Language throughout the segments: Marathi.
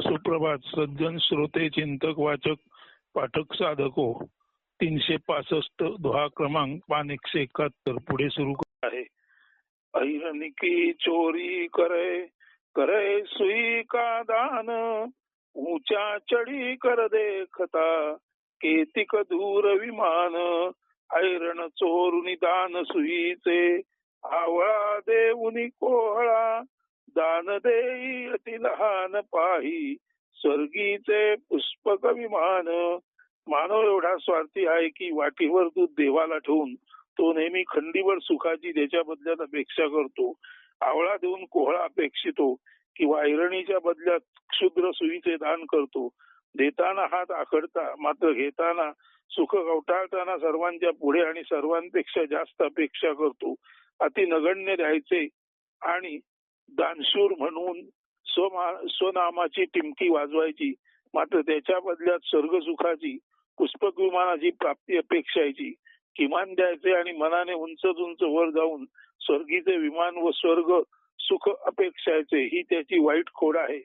सुप्रभात सज्जन श्रोते चिंतक वाचक पाठक साधको हो. तीनशे पासष्ट दोहा क्रमांक पान एकशे एकाहत्तर. पुढे सुरू आहे. अहिरनिकी चोरी करे करे सुई का दान? ऊंचा चढी कर देखता केतिक दूर विमान? ऐरण चोरुनी दान सुईचे आवळा देऊनी कोहळा दान देई अति लहान पाही स्वर्गीचे पुष्पक विमान मानव एवढा स्वार्थी आहे की वाटीवर दूध देवाला ठेवून तो नेहमी खंडीवर सुखाची त्याच्या बदल्यात अपेक्षा करतो. आवळा देऊन कोहळा अपेक्षितो किंवा ऐरणीच्या बदल्यात क्षुद्र सुईचे दान करतो. देताना हात आखडता मात्र घेताना सुख गवटाळताना सर्वांच्या पुढे आणि सर्वांपेक्षा जास्त अपेक्षा करतो. अति नगण्य द्यायचे आणि दानशूर म्हणून स्वनामाची टिमकी वाजवायची. मात्र त्याच्या बदल्यात स्वर्ग सुखाची पुष्पक विमानाची प्राप्ती अपेक्षायची. किमान द्यायचे आणि मनाने उंच उंच वर जाऊन स्वर्गीचे विमान व स्वर्ग सुख अपेक्षायचे ही त्याची वाईट खोड आहे.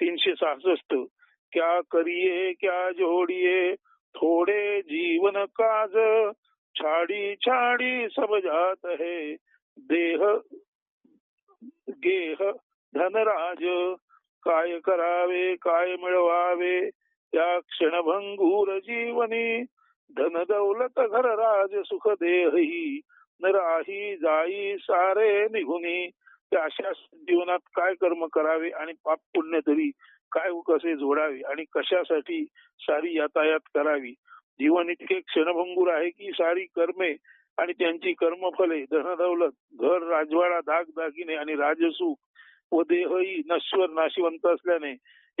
तीनशे सहासष्ट. क्या करिये क्या जोडिये थोडे जीवन काज. छाडी छाडी सब जात है. देह गेह धनराज. काय करावे काय मिळवावे त्या क्षणभंगूर जीवनी. धन दौलत घर राज सुख देही नराही जाई सारे निघुनी. अशा जीवनात काय कर्म करावे आणि पाप पुण्य तरी काय कसे जोडावे आणि कशासाठी सारी यातायात करावी. जीवन इतके क्षणभंगूर आहे की सारी कर्मे आणि त्यांची कर्मफले धनदौलत घर राजवाडा दागदागिने आणि राजसुख व देहही नश्वर नाशिवंत असल्याने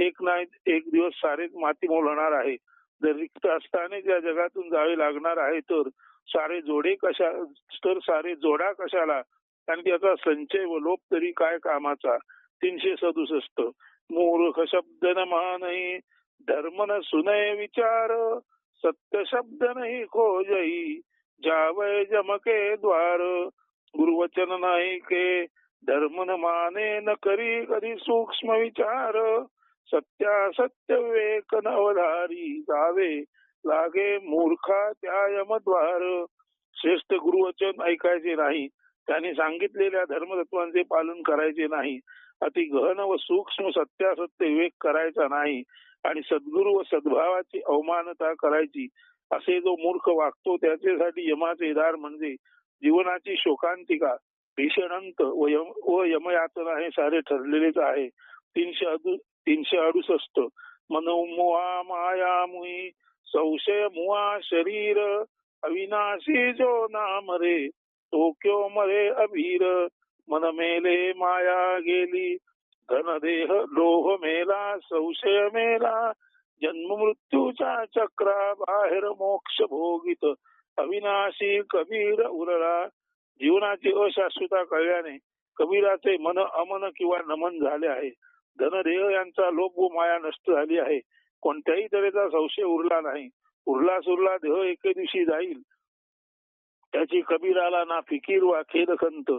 एक ना एक दिवस सारेच माती होणार आहे. जर रिक्त असताना ज्या जगातून जावे लागणार आहे तर सारे जोडे कशा तर सारे जोडा कशाला? आणि त्याचा संचय व लोप तरी काय कामाचा? तीनशे सदुसष्ट. मूर्ख शब्द न महानही धर्म न सुनय विचार सत्य शब्द नाही खोजही. जावय जमके द्वार गुरुवचन नाही के धर्म न माने न करी कधी सूक्ष्म विचार. सत्यासत्य विवेक नवधारी जावे लागे मूर्खा त्या यमद्वार श्रेष्ठ गुरुवचन ऐकायचे नाही त्यांनी सांगितलेल्या धर्मतत्वांचे पालन करायचे नाही. अति गहन व सूक्ष्म सत्यासत्य विवेक करायचा नाही आणि सद्गुरु व सद्भावाची अवमानता करायची. असे जो मूर्ख वागतो त्याच्यासाठी यमाचे दार म्हणजे जीवनाची शोकांतिका भीषण अंत व यम व यमयातना हे सारे ठरलेलेच आहे. तीनशे तीनशे अडुसष्ट. मनोमुहा माया मायामुही संशय मुहा शरीर अविनाशी जो नाम रे तो क्यो मरे अभीर? मन मेले माया गेली धनदेह लोह मेला संशय मेला जन्म मृत्यूच्या चक्रा बाहेर मोक्ष भोगित. अविनाशी कबीर उरला. जीवनाची अशाश्वता कळल्याने कबीराचे मन अमन किंवा नमन झाले आहे. धनदेह यांचा लोप व माया नष्ट झाली आहे. कोणत्याही तऱ्हेचा संशय उरला नाही. उरला सुरला देह एके दिवशी जाईल. त्याची कबीराला ना फिकीर वा खेदखंत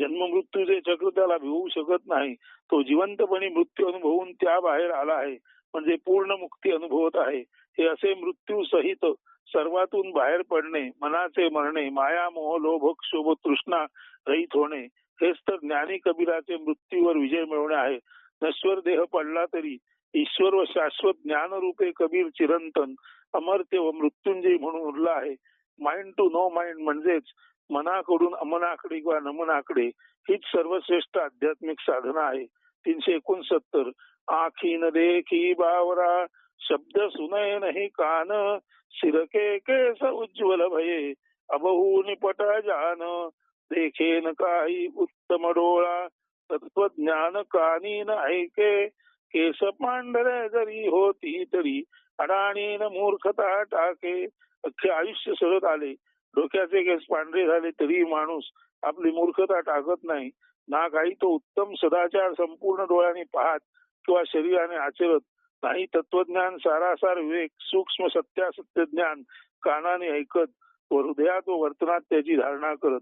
जन्म मृत्यूचे चक्र त्याला भिवू शकत नाही. तो जिवंतपणे मृत्यू अनुभवून त्या बाहेर आला आहे. म्हणजे पूर्ण मुक्ती अनुभवत आहे. हे असे मृत्यू सहित सर्वातून बाहेर पडणे मनाचे मरणे माया मोह लोभ क्षोभ तृष्णा रहित होणे हेच तर ज्ञानी कबीराचे मृत्यूवर विजय मिळवणे आहे. नश्वर देह पडला तरी ईश्वर व शाश्वत ज्ञान रूपे कबीर चिरंतन अमर्त्य व मृत्युंजय म्हणून उरला आहे. माइंड टू नो माइंड म्हणजेच मनाकडून अमनाकडे किंवा नमनाकडे हीच सर्वश्रेष्ठ आध्यात्मिक साधना आहे. तीनशे एकोणसत्तर आखीन देखी बावरा शब्द सुनय नाही कान शिरके केस उज्ज्वल भये अबहू निपट जान देखेन काही उत्तम डोळा तत्वज्ञान कानी न ऐके केस पांढरे जरी होती तरी अडाणीन मूर्खता टाके अख्खे आयुष्य सरत आले. डोक्याचे केस पांढरे झाले तरी माणूस आपली मूर्खता टाकत नाही. ना काही तो उत्तम सदाचार संपूर्ण डोळ्याने पाहत किंवा शरीराने आचरत नाही तत्वज्ञान सारासार विवेक सूक्ष्म सत्यासत्य ज्ञान कानाने ऐकत व हृदयात व वर्तनात त्याची धारणा करत.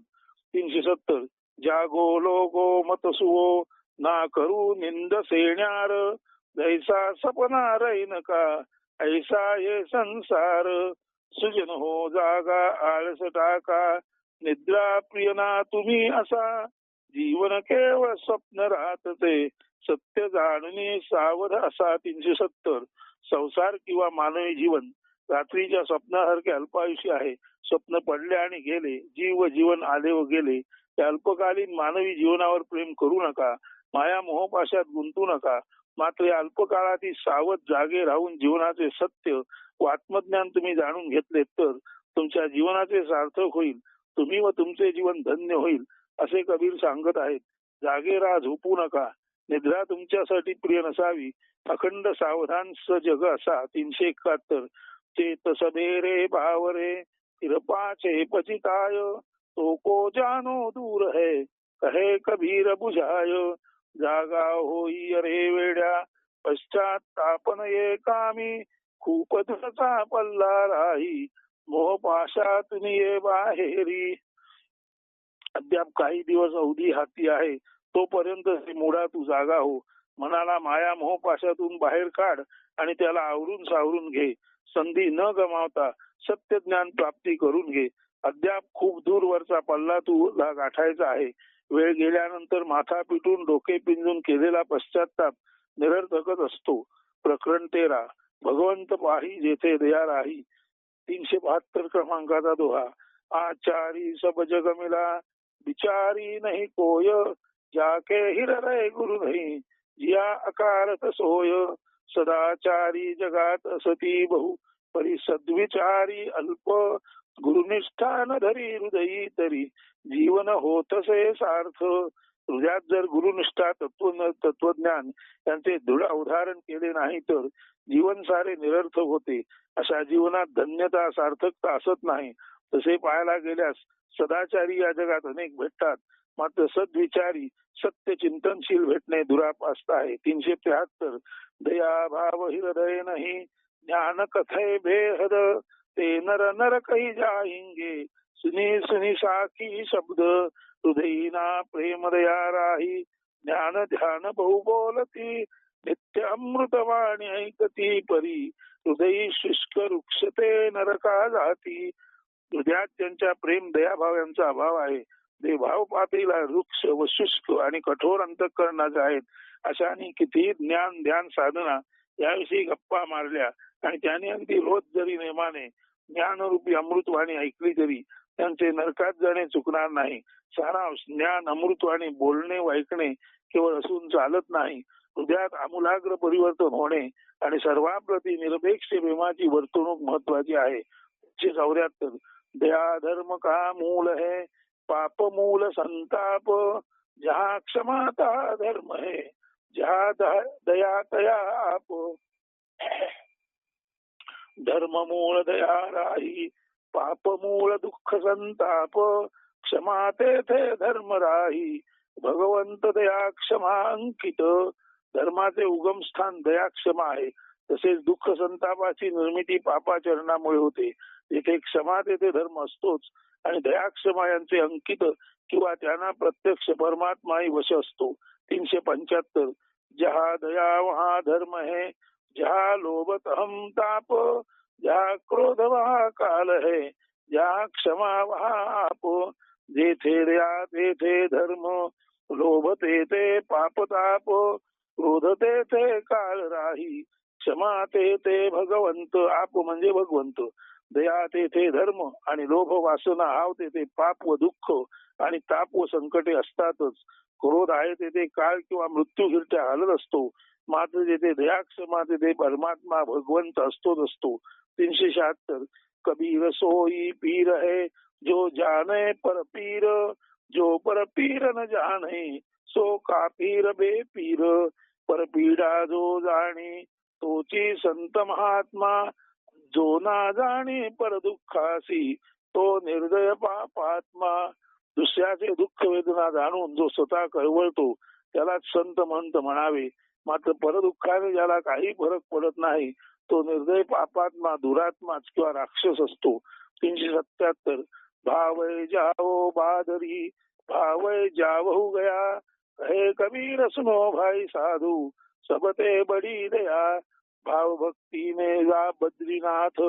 तीनशे सत्तर. जागो लोगो मतसुवो ना करू निंद सेण्यार जैसा सपना रैन का ऐसा ये संसार. सुजन हो जागा आळस टाका निद्रा प्रियना तुम्ही असा. जीवन केवळ स्वप्न राहत ते. सत्य जाणणे सावध असा तीनशे सत्तर. संसार किंवा मानवी जीवन रात्रीच्या स्वप्नासारखे अल्पायुषी आहे. स्वप्न पडले आणि गेले जीव व जीवन आले व गेले. त्या अल्पकालीन मानवी जीवनावर प्रेम करू नका. माया मोहपाशात गुंतू नका. मात्र या अल्पकाळातील सावध जागे राहून जीवनाचे सत्य व आत्मज्ञान तुम्ही जाणून घेतले तर तुमच्या जीवनाचे सार्थक होईल. तुम्ही व तुमचे जीवन धन्य होईल असे कबीर सांगत आहेत. जागे राहा झोपू नका. निद्रा तुमच्यासाठी प्रिय नसावी. अखंड सावधान जग असा तीनशे एकाहत्तर. चेत सबेरे भावरे. तिरपाचे पचिताय. तो को जानो दूर है. कहे कबीर बुझाय. जागा होई अरे वेड्या. पश्चात तापन ये कामी. खूप दुरचा पल्ला राही. मोह पाशातून ये बाहेरी. अद्याप काही दिवस अवधी हाती आहे. तोपर्यंत मुडा तू जागा हो. मनाला माया मोह पाशातून बाहेर काढ आणि त्याला आवरून सावरून घे. संधी न गमावता सत्य ज्ञान प्राप्ती करून घे. अद्याप खूप दूरवरचा पल्ला तुला गाठायचा आहे. वेळ गेल्यानंतर माथा पिटून डोके पिंजून केलेला पश्चाताप निरर्थकच असतो. प्रकरण तेरा. भगवंत पाही जेथे दया राही. तीनशे बहात्तर क्रमांकाचा दोहा. आचारी सब जग मिला बिचारी नाही कोय. जाके हिरय गुरु नाही जिया अकारत सोय. सदाचारी जगात असती बहु परी सद्विचारी अल्प. गुरुनिष्ठान धरी हृदयी तरी जीवन होतसे सार्थ. हृदयात जर गुरुनिष्ठा तत्व तत्वज्ञान यांचे दृढ उदाहरण केले नाही तर जीवन सारे निरर्थक होते. अशा जीवनात धन्यता सार्थकता असत नाही. तसे पाहायला गेल्यास सदाचारी या जगात अनेक भेटतात. मात्र सद्विचारी सत्य चिंतनशील भेटणे दुरापास्त आहे. तीनशे त्र्याहत्तर दया भाव हृदय नाही ज्ञान कथे भेहद ते नर नर कही जाईंगे सुनी सुनी साखी शब्द हृदयीना प्रेम दया राही. ज्ञान ध्यान बहु बोलती नित्य अमृतवाणी ऐकती परी. हृदयी शुष्क रुक्षते नरका जाती. हृदयात त्यांच्या प्रेम दयाभाव यांचा अभाव आहे. ते भाव पातळीला वृक्ष व शुष्क आणि कठोर अंतकरणाचे आहेत. अशाने किती ज्ञान ध्यान साधना याविषयी गप्पा मारल्या आणि त्याने अगदी रोज जरी नेमाने ज्ञानरूपी अमृतवाणी ऐकली तरी त्यांचे नरकात जाणे चुकणार नाही. सारांश ज्ञान अमृतवाणी बोलणे व ऐकणे केवळ असून चालत नाही. हृदयात आमूलाग्र परिवर्तन होणे आणि सर्वांप्रती निरपेक्ष प्रेमाची वर्तणूक महत्वाची आहे. चौऱ्याहत्तर दया धर्म का मूल है? पाप मूल संताप. जहा क्षमाता धर्म है जहा दया तया आप. धर्म मूळ दया राही पाप मूळ दुःख संताप. क्षमा तेथे धर्म राही भगवंत दया क्षमा अंकित. धर्माचे उगम स्थान दया क्षमा आहे. तसेच दुःख संतापाची निर्मिती पापाचरणामुळे होते. एक एक क्षमा तेथे धर्म असतोच. आणि दयाक्षमा यांचे अंकित किंवा त्यांना प्रत्यक्ष परमात्माही वश असतो. तीनशे पंच्याहत्तर. जहा दया वहा धर्म हे. जहा लोभत हम ताप. जहा क्रोध वहा काल हे. जहा क्षमा वहा आप. जेथे दया तेथे धर्म. लोभते ते पाप ताप. क्रोध तेथे काळ राही. क्षमा ते ते भगवंत आप म्हणजे भगवंत. दया ते ते धर्म आणि लोभ वासना हाव ते ते पाप व दुःख आणि ताप व संकटे असतातच. क्रोध आहे ते ते काळ किंवा मृत्यू हिरट्या हलत असतो. मात्र जेथे दया क्षमा ते परमात्मा भगवंत असतोच असतो तीनशे शहात्तर. कबीर सोई पीर है जो जाने पर पीर जो पर पीर न जाने सो का पीर बे पीर. पर पीडा जो जाणे तोची संत महात्मा जो ना जाणे पर दुःखासी तो निर्दय पापात्मा दुसऱ्याचे दुःख वेदना जाणून जो स्वतः कळवळतो त्याला संत म्हणत म्हणावे. मात्र परदुःखाने ज्याला काही फरक पडत नाही तो निर्दय पापात्मा दुरात्माच किंवा राक्षस असतो. तीनशे सत्याहत्तर. भावय जावो बादरी भावय जावहू गया. हे कबीर सुनो भाई साधू सबते बडी दया. भाव भक्तीने जा बद्रीनाथ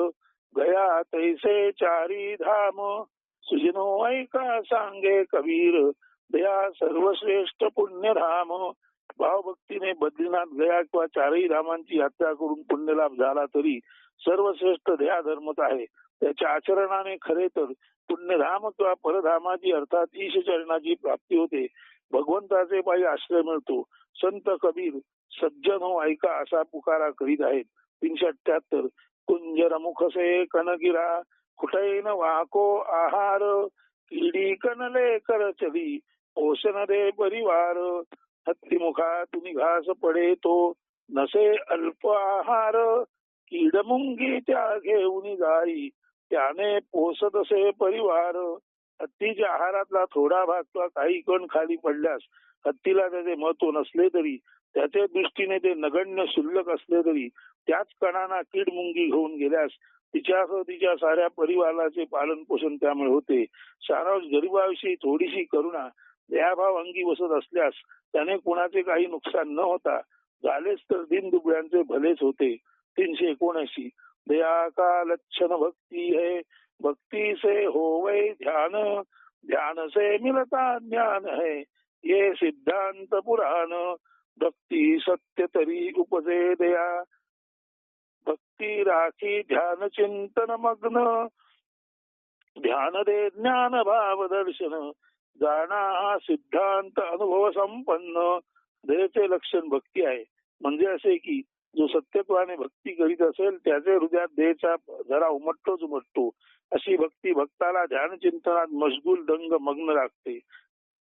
गया तैसे चारी धाम। सुजनो ऐका सांगे कबीर दया सर्वश्रेष्ठ पुण्यधाम। भावभक्तीने बद्रीनाथ गया किंवा चारही धामांची यात्रा करून पुण्यलाभ झाला तरी सर्वश्रेष्ठ ध्या धर्मच आहे. त्याच्या आचरणाने खरे तर पुण्यधाम किंवा परधामाची अर्थात ईशचरणाची प्राप्ती होते. भगवंताचे पायी आश्रय मिळतो. संत कबीर सज्जन हो ऐका असा पुकारा करीत आहेत. तीनशे अठ्याहत्तर कुंजरमुखसे कनगिरा कुठैन वाको आहार? किडी कनले कर चली पोषण दे परिवार. हत्तीमुखा तुम्ही घास पडे तो नसे अल्प आहार. किडमुंगी त्या घेऊन जाई त्याने पोसत असे परिवार. हत्तीच्या आहारातला थोडा भाग किंवा काही कण खाली पडल्यास हत्तीला त्याचे महत्त्व नसले तरी त्याच्या दृष्टीने ते नगण्य शुल्लक असले तरी त्याच कणांना कीड मुंगी घेऊन गेल्यास तिच्यासह तिच्या साऱ्या परिवाराचे पालन पोषण त्यामुळे होते. सारांश गरिबाविषयी थोडीशी करुणा दयाभाव अंगी बसत असल्यास त्याने कुणाचे काही नुकसान न होता झालेच तर दिन दुबळ्यांचे भलेच होते. तीनशे एकोणऐंशी. दया का लक्षण भक्ती है? भक्ती से होवे ध्यान ध्यान से मिलता ज्ञान है। ये सिद्धांत पुराण। भक्ती सत्य तरी उपजे दया। भक्ती राखी ध्यान चिंतन मग्न। ध्यान दे ज्ञान भाव दर्शन। जाणा हा सिद्धांत अनुभव संपन्न। देचे लक्षण भक्ती आहे. म्हणजे असे की जो सत्यत्वाने भक्ती करीत असेल त्याचे हृदयात देहचा जरा उमटतोच उमटतो. अशी भक्ती भक्ताला ध्यान चिंतनात मशगूल दंग मग्न लागते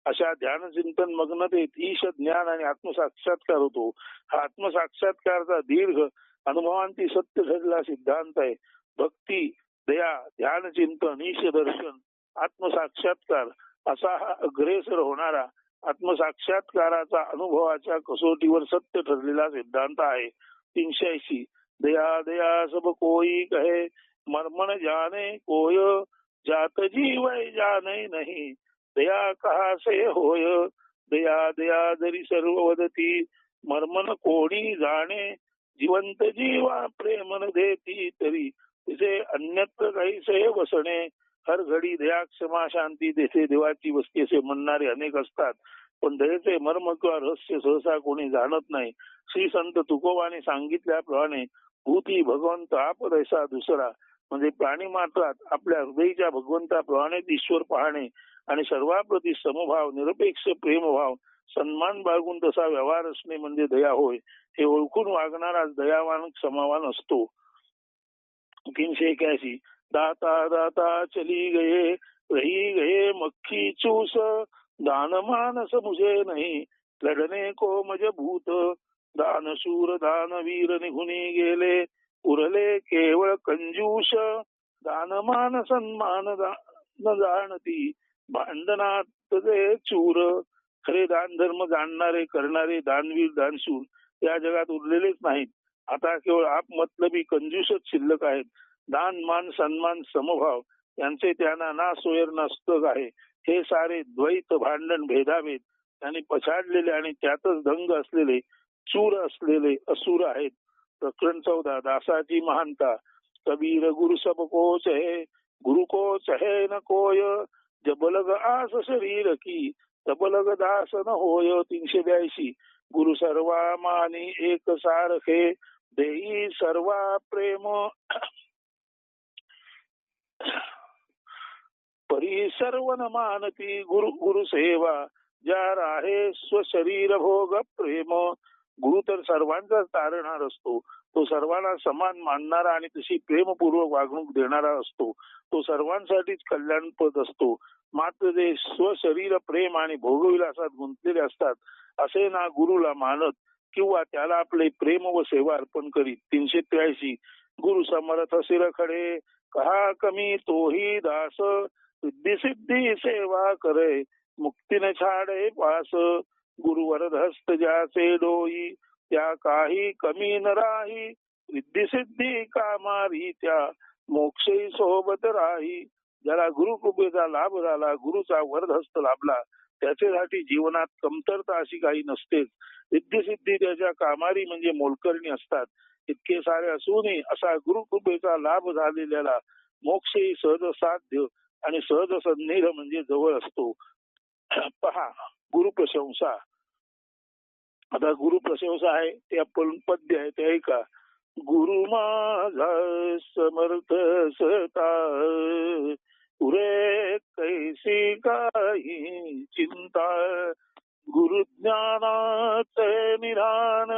अशा ध्यान चिंतन मग्नतेत ईश ज्ञान आणि आत्मसाक्षात्कार होतो. हा आत्मसाक्षात्कारचा दीर्घ अनुभवांती सत्य ठरला सिद्धांत आहे. भक्ती दया ध्यान चिंतन ईश दर्शन आत्मसाक्षात्कार असा हा अग्रेसर होणारा आत्मसाक्षात्काराचा अनुभवाच्या कसोटीवर सत्य ठरलेला सिद्धांत आहे. तीनशे ऐंशी दया दया सब कोई कहे मर्मन जाने कोय जात जीव जाने नहीं। दया कहा से होय? दया दया जरी सर्व वदती। मर्मन कोणी जाणे जिवंत जीवा प्रेमन देती तरी। तिचे अन्यत्र काही बसणे हर घडी दया क्षमा शांती देते देवाची वस्ती असे म्हणणारे अनेक असतात. पण दयेचे मर्म किंवा रहस्य सहसा कोणी जाणत नाही. श्री संत तुकोबाने सांगितल्याप्रमाणे भूती भगवंत आप रसा दुसरा. म्हणजे प्राणी मात्रात आपल्या हृदयच्या भगवंताप्रमाणेच ईश्वर पाहणे आणि सर्वाप्रती समभाव निरपेक्ष प्रेमभाव सन्मान बाळगून तसा व्यवहार असणे म्हणजे दया होय. हे ओळखून वागणारा दयावान समावान असतो. तीनशे एक्याऐंशी. दाता दाता चली गये रही गये मक्खी चूस. दानमानस मुझे नाही लढणे को मज भूत दानशूर दानवीर निघुनी गेले उरले केवळ कंजूष दानमान सन्मान न जाणती भांडणात चूर खरे दान धर्म जाणणारे करणारे दानवीर दानशूर या जगात उरलेलेच नाहीत. आता केवळ आप मतलबी कंजूषच शिल्लक आहेत. दान मान सन्मान समभाव यांचे त्यांना ना सोयर नसतक आहे. हे सारे द्वैत भांडण भेदाभेद त्यांनी पछाडलेले आणि त्यातच दंग असलेले चूर असलेले असुर आहेत. प्रकरण चौदा दासाची महानता कबीर गुरु सब कोच हे गुरु कोच हे न कोय जबलग आस शरीर की तबलग दास न होय तीनशे ब्याऐंशी. गुरु सर्वा मानी एक सारखे देई सर्वा प्रेम. परी सर्व न मानती गुरु गुरु सेवा ज्या राहे स्वशरीर भोग प्रेम गुरु तर सर्वांचाच तारणार असतो. तो सर्वांना समान मानणारा आणि तशी प्रेमपूर्वक वागणूक देणारा असतो. तो सर्वांसाठीच कल्याणपद असतो. मात्र जे स्वशरीर प्रेम आणि भोगविलासात गुंतलेले असतात असे ना गुरुला मानत किंवा त्याला आपले प्रेम व सेवा अर्पण करीत तीनशे त्र्याऐंशी गुरु समर्थ सिरखडे कहा कमी तोही दास सिद्धी सिद्धी सेवा करे मुक्तीने छाडे पास गुरुवर हस्त ज्याचे डोई त्या काही कमी न राही सिद्धी सिद्धी कामारी त्या मोक्षही सोबत राही. ज्याला गुरु कृपेचा लाभ झाला गुरुचा वरदहस्त लाभला त्याच्यासाठी जीवनात कमतरता अशी काही नसतेच. सिद्धी त्याच्या कामारी म्हणजे मोलकरणी असतात. इतके सारे असूनही असा गुरु कृपेचा लाभ झालेल्याला मोक्षही सहज साध्य आणि सहज सन्निध म्हणजे जवळ असतो. पहा गुरु प्रशंसा. आता गुरु प्रशंसा आहे ते आपण पद्य आहे ते ऐका. गुरु माझा समर्थ सता. उरे कैसी काही चिंता. गुरुज्ञानाच निधान.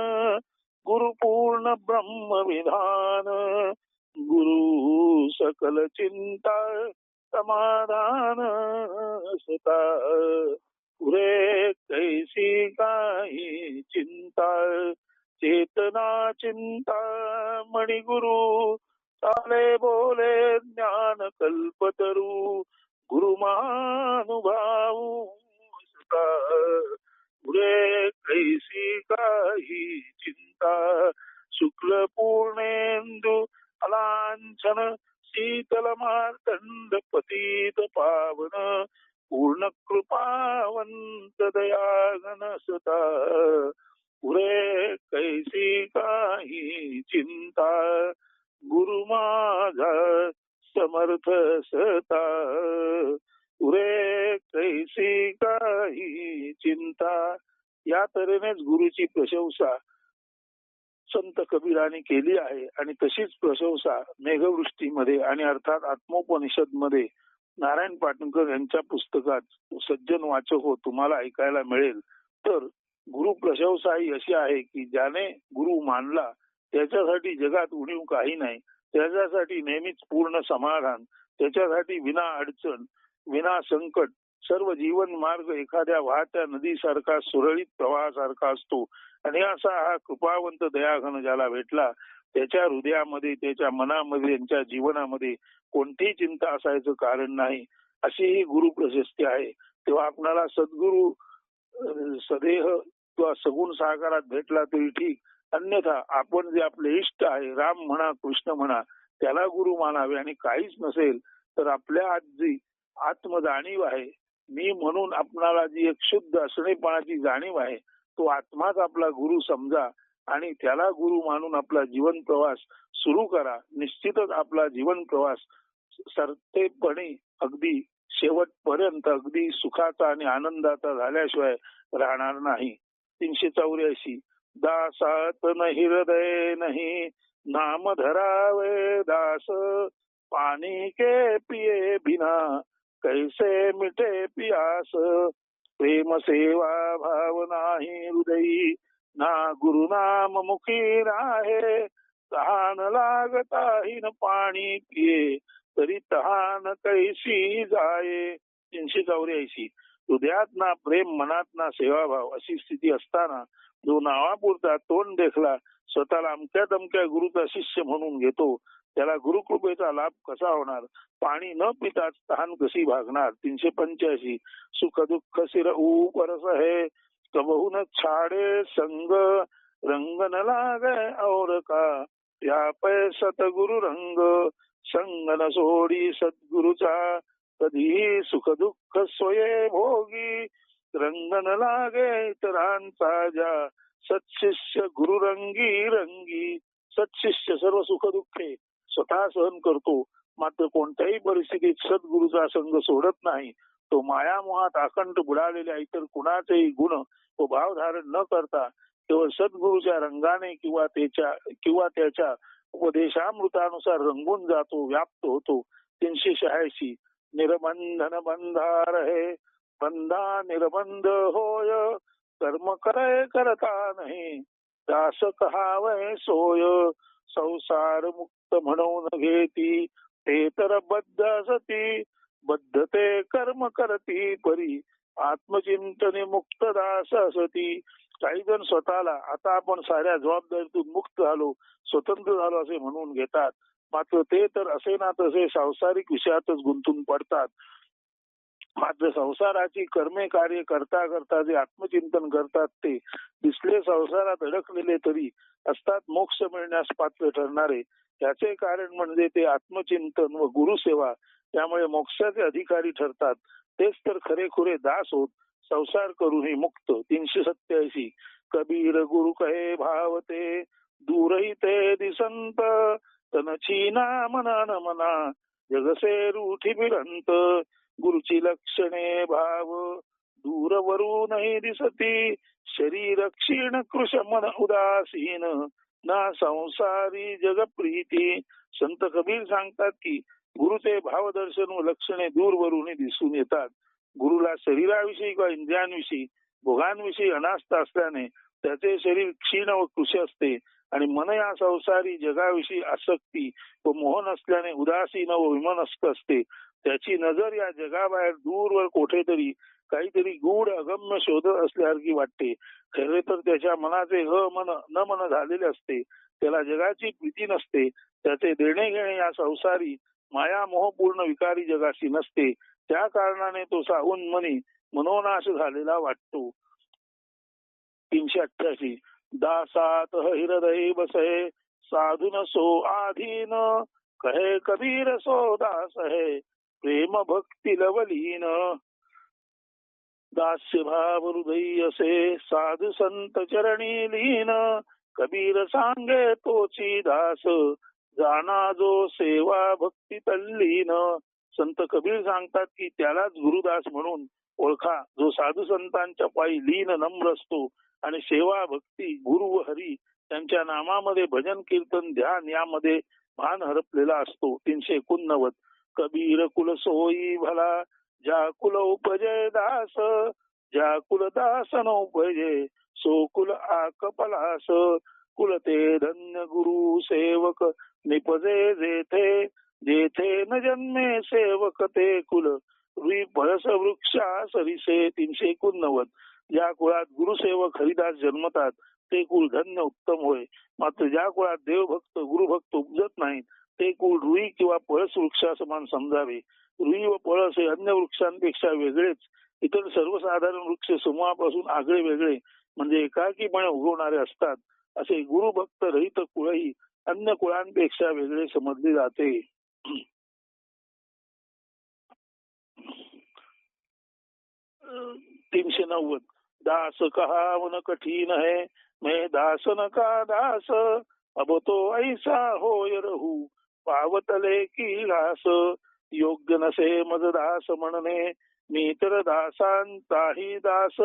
गुरुपूर्ण ब्रह्म विधान. गुरु सकल चिंता. समाधान सुता पुरे कैसी काही चिंता चेतना चिंता मणिगुरु चाले बोले ज्ञान कल्पतरू गुरु महानुभाव सुता पुरे कैसी काही चिंता शुक्ल पूर्णेंदु अलांछन शीतल मार्तंड पतीत पावन पूर्ण कृपावंत दयागन सता पुरे कैसी काही चिंता गुरु माझा समर्थ सता पुरे कैसी काही चिंता या तऱ्हेनेच गुरुची प्रशंसा संत कबीराने केली आहे आणि तशीच प्रशंसा मेघवृष्टीमध्ये आणि अर्थात आत्मोपनिषदमध्ये नारायण पाटणकर यांच्या पुस्तकात सज्जन वाचक हो तुम्हाला ऐकायला मिळेल. तर गुरु प्रशंसा ही अशी आहे की ज्याने गुरु मानला त्याच्यासाठी जगात उणीव काही नाही. त्याच्यासाठी नेहमीच पूर्ण समाधान त्याच्यासाठी विना अडचण विना संकट सर्व जीवन मार्ग एखाद्या वाहत्या नदीसारखा सुरळीत प्रवाहासारखा असतो. आणि असा हा कृपावंत दयाघन ज्याला भेटला त्याच्या हृदयामध्ये त्याच्या मनामध्ये त्यांच्या जीवनामध्ये कोणतीही चिंता असायचं कारण नाही. अशी ही गुरु प्रशस्ती आहे. तेव्हा आपणाला सद्गुरु सदेह किंवा सगुण साकारात भेटला तरी ठीक. अन्यथा आपण जे आपले इष्ट आहे राम म्हणा कृष्ण म्हणा त्याला गुरु मानावे आणि काहीच नसेल तर आपल्या आज जी आत्मजाणीव आहे मी म्हणून आपणाला जी एक शुद्ध असणेपणाची जाणीव आहे तो आत्माच आपला गुरु समजा आणि त्याला गुरु मानून आपला जीवन प्रवास सुरू करा. निश्चितच आपला जीवन प्रवास सरतेपणे अगदी शेवटपर्यंत अगदी सुखाचा आणि आनंदाचा झाल्याशिवाय राहणार नाही. तीनशे चौऱ्याऐंशी. दासात नाही हृदय नाही. नाम धरावे दास. पाणी के पिये बिना. कैसे मिटे पियास. प्रेम सेवा भाव नाही हृदयी. ना गुरुनाम मुखी राहे तहान लागताही न पाणी पिये तरी तहान कैसी जाये. तीनशे चौऱ्याऐंशी. हृदयात ना प्रेम मनात ना सेवाभाव अशी स्थिती असताना जो नावापुरता तोंड देखला स्वतःला अमक्या दमक्या गुरुचा शिष्य म्हणून घेतो. त्याला गुरुकृपेचा लाभ कसा होणार? पाणी न पिताच तहान कशी भागणार? तीनशे पंच्याऐंशी. सुख दुःख सिर परस हे. कबहून छाडे संग रंग न लाग और का. या पै सतगुरु रंग. संग न सोडी सद्गुरुचा. कधीही सुख दुःख स्वये भोगी. रंग न लागे इतरांचा ज्या सत्शिष्य गुरुरंगी रंगी सत्शिष्य सर्व सुख दुःखे स्वतः सहन करतो. मात्र कोणत्याही परिस्थितीत सद्गुरूचा संघ सोडत नाही. तो मायामोहात अखंड बुडालेल्या इतर कुणाचेही गुण व भाव धारण न करता केवळ सद्गुरूच्या रंगाने किंवा त्याच्या किंवा त्याच्या उपदेशामृतानुसार रंगून जातो व्याप्त होतो. तीनशे शहाऐंशी. निरबंधन बंधार हे. बंधा निर्बंध होय. कर्म करे करता नाही. दास कहावय सोय संसार मुक्त म्हणून घेती ते तर बद्ध असती. बद्ध ते कर्म करती परी आत्मचिंतने मुक्त दास असती. काही जण स्वतःला आता आपण साऱ्या जबाबदारीतून मुक्त झालो स्वतंत्र झालो असे म्हणून घेतात. मात्र ते तर असे ना तसे सांसारिक विषयातच गुंतून पडतात. मात्र संसाराची कर्मे कार्य करता करता जे आत्मचिंतन करतात ते दिसले संसारात अडकलेले तरी असतात मोक्ष मिळण्यास पात्र ठरणारे. याचे कारण म्हणजे ते आत्मचिंतन व गुरुसेवा त्यामुळे मोक्षाचे अधिकारी ठरतात. तेच तर खरेखुरे दास होत संसार करूनही मुक्त. तीनशे सत्याऐंशी. कबीर गुरु कहे भावते दूरही ते दिसंत. तनची ना मना न मना. जगसे रूठी बिरंत गुरुची लक्षणे भाव. दूरवरूनही दिसती. शरीर क्षीण कृष मन उदासीन. ना संसारी जगप्रीती. संत कबीर सांगतात की गुरुचे भावदर्शन व लक्षणे दूरवरून दिसून येतात. गुरुला शरीराविषयी किंवा इंद्रियांविषयी भोगांविषयी अनास्था असल्याने त्याचे शरीर क्षीण व कृषी असते. आणि मन या संसारी जगाविषयी आसक्ती व मोहन असल्याने उदासीन व विमनस्क असते. त्याची नजर या जगाबाहेर दूरवर कोठेतरी काहीतरी गूढ अगम्य शोधत असल्यासारखी वाटते. खरे तर त्याच्या मनाचे अमन न मन झालेले असते. त्याला जगाची भीती नसते. त्याचे देणे घेणे या संसारी माया मोहपूर्ण विकारी जगाशी नसते. त्या कारणाने तो साहून मनी मनोनाश झालेला वाटतो. तीनशे अठ्ठ्याऐंशी. दासात हृदय बसे साधुन सो आधीन. कहे कबीर सो दास हे प्रेम भक्ती लवलीन. दास्य भाव हृदय असे साधु संत चरणी लीन. कबीर सांगे तोची दास जाना जो सेवा भक्ती तल्लीन. संत कबीर सांगतात की त्यालाच गुरुदास म्हणून ओळखा. जो साधू संतांच्या पायी लीन नम्र असतो आणि सेवा भक्ती गुरु व हरी त्यांच्या नामामध्ये भजन कीर्तन ध्यान यामध्ये भान हरपलेला असतो. तीनशे एकोणनव्वद. कबीर कुल सोयी भला ज्या कुल उपजय दास ज्या कुल दास न उपजय सो कुल आक पलास. कुल ते धन्य गुरु सेवक निपजे जेथे जेथे न जन्मे सेवक ते कुल रुई पळस वृक्षा तीनशे एकोणनव्वद. ज्या कुळात गुरुसेवक हरिदास जन्मतात ते कुळ धन्य उत्तम होय. मात्र ज्या कुळात देवभक्त गुरुभक्त उपजत नाहीत ते कुळ रुई किंवा पळस वृक्षा समान समजावे. रुई व पळस हे अन्य वृक्षांपेक्षा वेगळेच. इतर सर्वसाधारण वृक्ष समूहापासून आगळे वेगळे म्हणजे एकाकीपणे उगवणारे असतात. असे गुरुभक्त रहित कुळही अन्य कुळांपेक्षा वेगळे समजले जाते. तीनशे नव्वद. दास कहावन कठीण है? मैं दास न का दास। अब तो ऐसा होय रहू। पावतले की घास। योग्य नसे मज दास म्हणणे मी तर दासांचाही दास।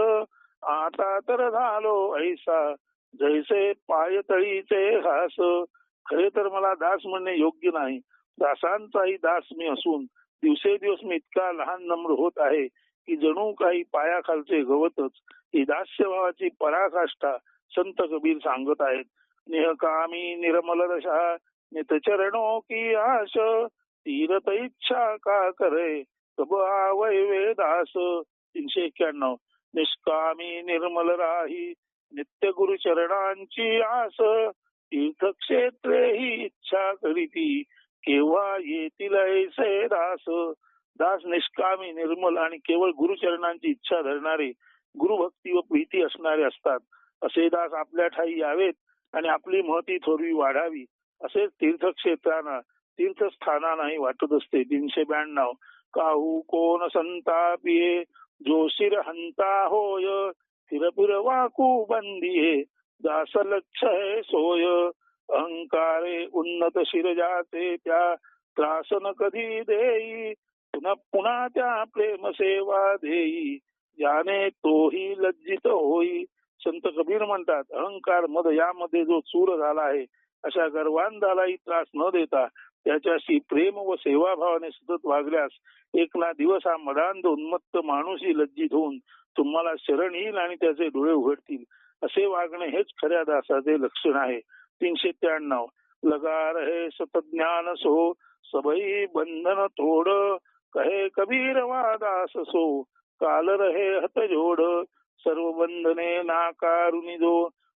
आता तर झालो ऐसा। जैसे पायतळीचे हास खरे तर मला दास म्हणणे योग्य नाही. दासांचाही दास मी असून दिवसेदिवस मी इतका लहान नम्र होत आहे. की जणू काही पायाखालचे गवतच ही दास्य भावाची पराकाष्ठा संत कबीर सांगत आहेत. निहकामी निर्मल दशा नितचरणो की आश तीरत इच्छा का करे? तब आवय वेदास तीनशे एक्क्याण्णव. निष्कामी निर्मल राही नित्य गुरु चरणांची आस. तीर्थक्षेत्रे ही इच्छा करीती केव्हा येतील ऐसे दास? दास निष्कामी निर्मल आणि केवळ गुरुचरणांची इच्छा धरणारे गुरुभक्ती व प्रीती असणारे असतात. असे दास आपल्या ठाई यावेत आणि आपली महती थोरवी वाढावी. असे तीर्थक्षेत्रांना तीर्थस्थानांनाही वाटत असते. तीनशे ब्याण्णव. काहू कोण संतापिये? जोशीर हंता होय. फिरपिर वाकू बंदिये. दास लक्ष हे सोय. अहंकारे उन्नत शिरजाचे त्या. त्रासन कधी देई? पुन्हा पुन्हा त्या प्रेम सेवा देई ज्याने तोही लज्जित होई. संत कबीर म्हणतात अहंकार मद यामध्ये जो चूर झाला आहे अशा गर्वांधालाही त्रास न देता त्याच्याशी प्रेम व सेवाभावाने सतत वागल्यास एक ना दिवस हा मदांध उन्मत्त माणूसही लज्जित होऊन तुम्हाला शरण येईल आणि त्याचे डोळे उघडतील. असे वागणे हेच खऱ्या दासाचे लक्षण आहे. तीनशे त्र्याण्णव. लगार हे सतज्ञान सो सबई बंधन थोड कहे कबीर वादास सो काल रहे हत जोड सर्व बंधने नाकारुनी जो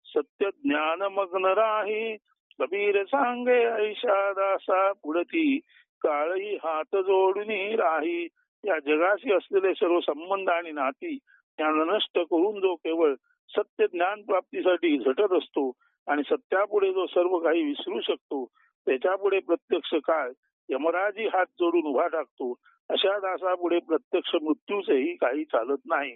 सत्य ज्ञान मग्न राही कबीर सांगे ऐशा दासा पुढती काळही हात जोडून राही या जगाशी असलेले सर्व संबंध आणि नाती त्यांना नष्ट करून जो केवळ सत्य ज्ञान प्राप्तीसाठी झटत असतो आणि सत्यापुढे जो सर्व काही विसरू शकतो त्याच्यापुढे प्रत्यक्ष काळ यमराजी हात जोडून उभा टाकतो अशा दासापुढे प्रत्यक्ष मृत्यूचेही काही चालत नाही.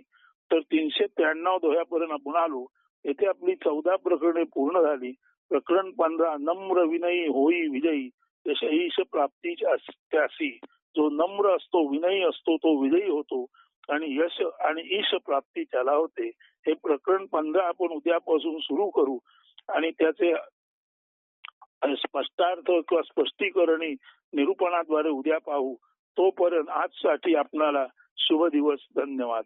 तर तीनशे त्र्याण्णव दोह्यापर्यंत आपण आलो येथे आपली चौदा प्रकरणे पूर्ण झाली. प्रकरण पंधरा नम्र विनयी होई विजयी यश ईश प्राप्ती त्यासी. जो नम्र असतो विनयी असतो तो विजयी होतो. आणि यश आणि ईश प्राप्ती त्याला होते. हे प्रकरण पंधरा आपण उद्यापासून सुरू करू. आणि त्याचे स्पष्टार्थ किंवा स्पष्टीकरणी निरूपणाद्वारे उद्या पाहू. तोपर्यंत आजसाठी आपणाला शुभ दिवस. धन्यवाद.